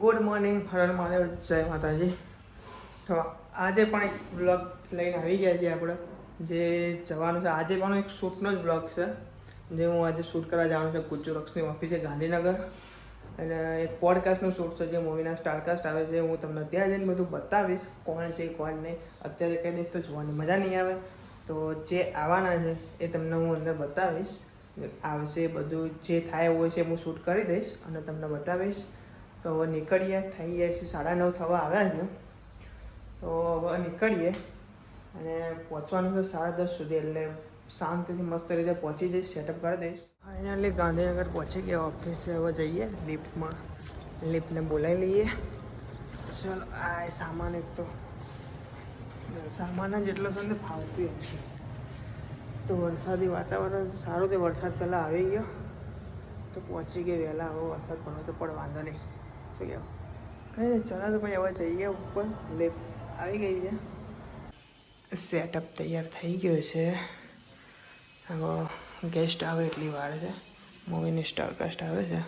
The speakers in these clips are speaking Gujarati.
ગુડ મોર્નિંગ હરણ મહાદેવ. જય માતાજી. તો આજે પણ એક બ્લોગ લઈને આવી ગયા છીએ આપણે. જે જવાનું છે. આજે પણ એક શૂટનો જ બ્લોગ છે. જે હું આજે શૂટ કરવા જવાનું છે ગુજ્જુ રક્ષની ઓફિસે ગાંધીનગર. અને એક પોડકાસ્ટનું શૂટ છે, જે મૂવીના સ્ટારકાસ્ટ આવે છે. હું તમને ત્યાં જઈને બધું બતાવીશ. કોણ છે, કોણ નહીં. અત્યારે કહી દઈશ તો જોવાની મજા નહીં આવે. તો જે આવવાના છે, એ તમને હું અંદર બતાવીશ. આવશે બધું જે થાય એવું હોય છે હું શૂટ કરી દઈશ અને તમને બતાવીશ. તો હવે નીકળીએ, થઈ જાય છે, સાડા નવ થવા આવ્યા છે. તો હવે નીકળીએ અને પહોંચવાનું છે સાડા દસ સુધી, એટલે શાંતિથી મસ્ત રીતે પહોંચી જઈશ સેટઅપ કરી દઈશ. ફાઇનલી ગાંધીનગર પહોંચી ગયા ઓફિસે હવે જઈએ લિફ્ટમાં લિફ્ટને બોલાવી લઈએ. ચલો, આ સામાન એક તો, સામાન જ એટલો છે ફાવતું એમ છે. તો વરસાદી વાતાવરણ, સારું તે વરસાદ પહેલાં આવી ગયો. તો પહોંચી ગઈ વહેલા, હવે વરસાદ પડે તો પણ વાંધો નહીં. શું કહેવું કંઈ નહીં ચલા તો પછી હવે જઈએ ઉપર. લેપ આવી ગઈ છે. સેટઅપ તૈયાર થઈ ગયો છે. હવે ગેસ્ટ આવે એટલી વાર છે. મૂવીની સ્ટારકાસ્ટ આવે છે.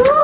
એ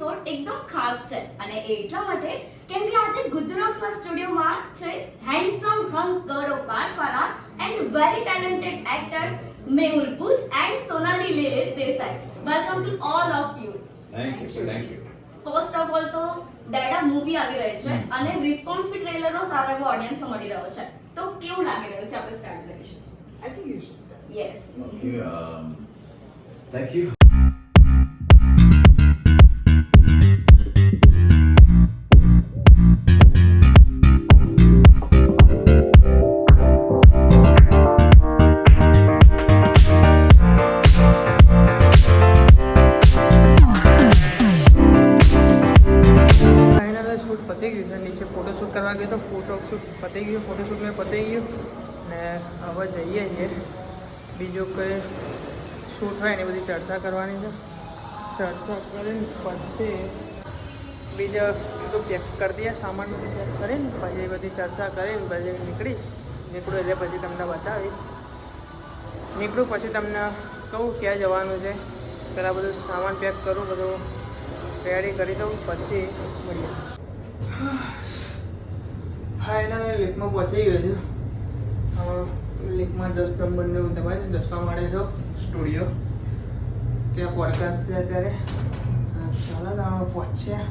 એપિસોડ એકદમ ખાસ છે. અને એ એટલા માટે કેમ કે આજે ગુજરાતના સ્ટુડિયોમાં છે હેન્ડસમ હંગ કરો Paswala and very talented actors Mehul પૂજ and Sonali લે Desai. Welcome to all of you thank you thank you first of all તો ડેડા મૂવી આવી રહી છે અને રિસ્પોન્સ બી ટ્રેલરનો સારો એવો ઓડિયન્સ મળી રહ્યો છે. તો કેવું લાગી રહ્યું છે આપણે સ્ટાર્ટ કરીશું? I think you should. Yes okay thank thank કરવા ગયો તો ફોટોશૂટ પતી ગયું ફોટોશૂટ મેં પતી ગયું ને હવે જઈએ છીએ. બીજું કંઈ શૂટ હોય ને બધી ચર્ચા કરવાની છે. ચર્ચા કરીને પછી બીજા બધું પેક કરી દઈએ, સામાન બધું પેક કરીને પછી બધી ચર્ચા કરીને પછી નીકળીશ. નીકળું એટલે પછી તમને બતાવીશ. નીકળું પછી તમને કહું ક્યાં જવાનું છે. પહેલાં બધું સામાન પેક કરું, બધું તૈયારી કરી દઉં, પછી મળીએ. ફાઇનલ લેકમાં પહોંચી ગયો છું. હવે લિફ્ટમાં દસ નંબરને હું દઉં. દસમા માળે છો, સ્ટુડિયો. ત્યાં પોડકાસ્ટ છે અત્યારે. ચાલો તો અમે પહોંચ્યા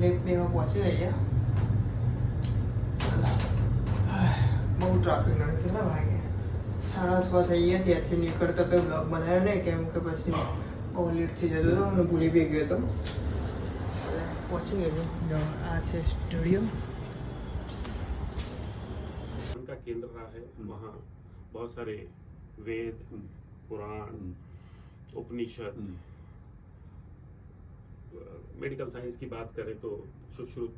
લિફ્ટ બેમાં પહોંચી ગયા બહુ ટ્રાફિક નડે કેટલા વાગે સાડા છ થઈ ગયા, ત્યાંથી નીકળતો કંઈ બ્લોગ બનાવ્યો નહીં, કેમ કે પછી બહુ લેટ થઈ જતો હતો અને ભૂલી બી ગયો હતો. પહોંચી ગયો. આ છે સ્ટુડિયો. उनका केंद्र रहा है वहाँ बहुत सारे वेद पुराण उपनिषद Hmm. मेडिकल साइंस की बात करें तो सुश्रुत.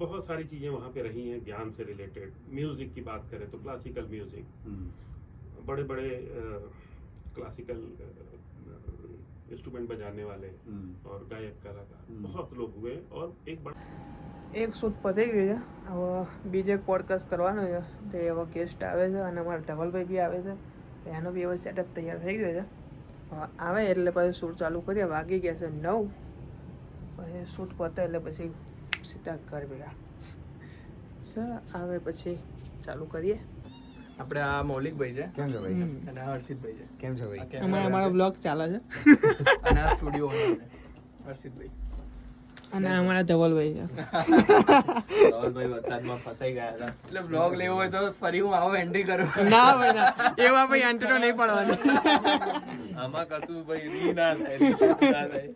बहुत सारी चीज़ें वहाँ पे रही हैं ज्ञान से रिलेटेड म्यूज़िक की बात करें तो क्लासिकल म्यूज़िक. बड़े बड़े क्लासिकल इंस्ट्रूमेंट बजाने वाले. और गायक कलाकार हम्म। बहुत लोग हुए और एक बड़ा એક શૂટ પતી ગયું છે. હવે બીજો એક પોડકાસ્ટ કરવાનો છે. તે હવે ગેસ્ટ આવે છે અને અમારા ધવલભાઈ બી આવે છે. તો એનો બી હવે સેટઅપ તૈયાર થઈ ગયો છે. આવે એટલે પછી શૂટ ચાલુ કરીએ. વાગી ગયા છે નવ. પછી શૂટ પતે એટલે પછી સીધા ઘર ભેગા. સર આવે પછી ચાલુ કરીએ. આપણે આ મૌલિકભાઈ છે. કેમ છો ભાઈ? અને આ હર્ષિતભાઈ છે. કેમ છો ભાઈ? અમારા અમારો. બ્લોગ ચાલે છે. અને આ સ્ટુડિયો હર્ષિતભાઈ. અને અમારા ધવલભાઈ છે. ધવલભાઈ વરસાદમાં ફસાઈ ગયા હતા. એટલે બ્લોગ લેવો હોય તો ફરી હું આવો એન્ટ્રી કરું. ના ભાઈ ના. એવા ભાઈ એન્ટરનો નહીં પડવાનો. આમાં કશું ભાઈ રી ના થાય રી ના થાય.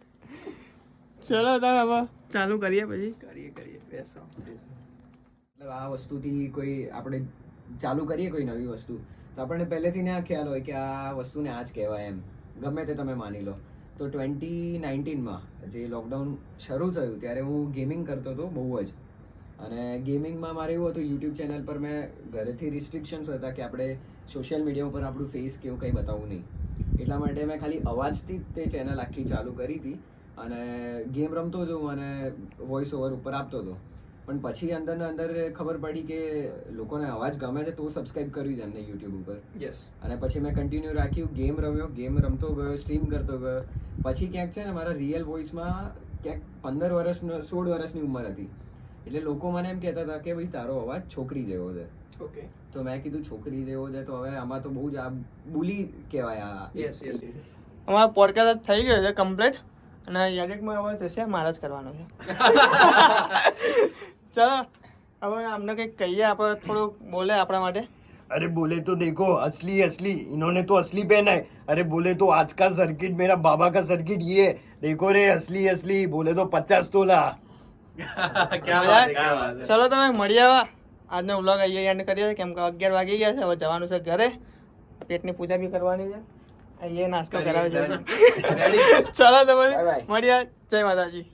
ચલો તાર હવે ચાલુ કરીએ પછી. કરીએ કરીએ બેસો. મતલબ આ વસ્તુથી કોઈ આપણે ચાલુ કરીએ કોઈ નવી વસ્તુ તો આપણને પહેલેથી ને આ ખ્યાલ હોય કે આ વસ્તુને આ જ કહેવાય એમ. ગમે તે તમે માની લો. તો ટ્વેન્ટી નાઇન્ટીનમાં જે લોકડાઉન શરૂ થયું ત્યારે હું ગેમિંગ કરતો હતો બહુ જ. અને ગેમિંગમાં મારે એવું હતું યુટ્યુબ ચેનલ પર મેં ઘરેથી રિસ્ટ્રિક્શન્સ હતા કે આપણે સોશિયલ મીડિયા ઉપર આપણું ફેસ કેવું કંઈ બતાવવું નહીં. એટલા માટે મેં ખાલી અવાજથી જ તે ચેનલ આખી ચાલુ કરી હતી અને ગેમ રમતો જ હું અને વોઇસ ઓવર ઉપર આપતો હતો. પણ પછી અંદરને અંદર ખબર પડી કે લોકોને અવાજ ગમે છે તો સબસ્ક્રાઇબ કર્યું છે એમને યુટ્યુબ ઉપર. યસ અને પછી મેં કન્ટિન્યુ રાખ્યું ગેમ રમ્યો ગેમ રમતો ગયો સ્ટ્રીમ કરતો ગયો. પછી ક્યાંક છે ને મારા રિયલ વોઇસમાં ક્યાંક પંદર વર્ષનો સોળ વર્ષની ઉંમર હતી. એટલે લોકો મને એમ કહેતા હતા કે ભાઈ તારો અવાજ છોકરી જેવો છે. ઓકે તો મેં કીધું છોકરી જેવો છે? તો હવે આમાં તો બહુ જ આ બુલી કહેવાય આ યસ યસ અમારો પોડકાસ્ટ થઈ ગયો છે કમ્પ્લીટ અને એડિટમાં હવે થશે મારા જ કરવાનો છે. ચલો હવે અમને કંઈક કહીએ આપણે થોડુંક બોલે આપણા માટે. अरे बोले तो देखो असली असली इन्होंने तो असली पहना है अरे बोले तो आज का सर्किट मेरा बाबा का सर्किट ये है देखो रे असली असली बोले तो पचास तोला મજા? ચલો તમે મળી આવા આજનો વ્લોગ અહીંયા એન્ડ કરીએ કેમ કે અગિયાર વાગી ગયા છે હવે જવાનું છે ઘરે પેટની પૂજા બી કરવાની છે અહીંયા નાસ્તો કરાવે છે ચલો તમે Bye bye. મળ્યા જય માતાજી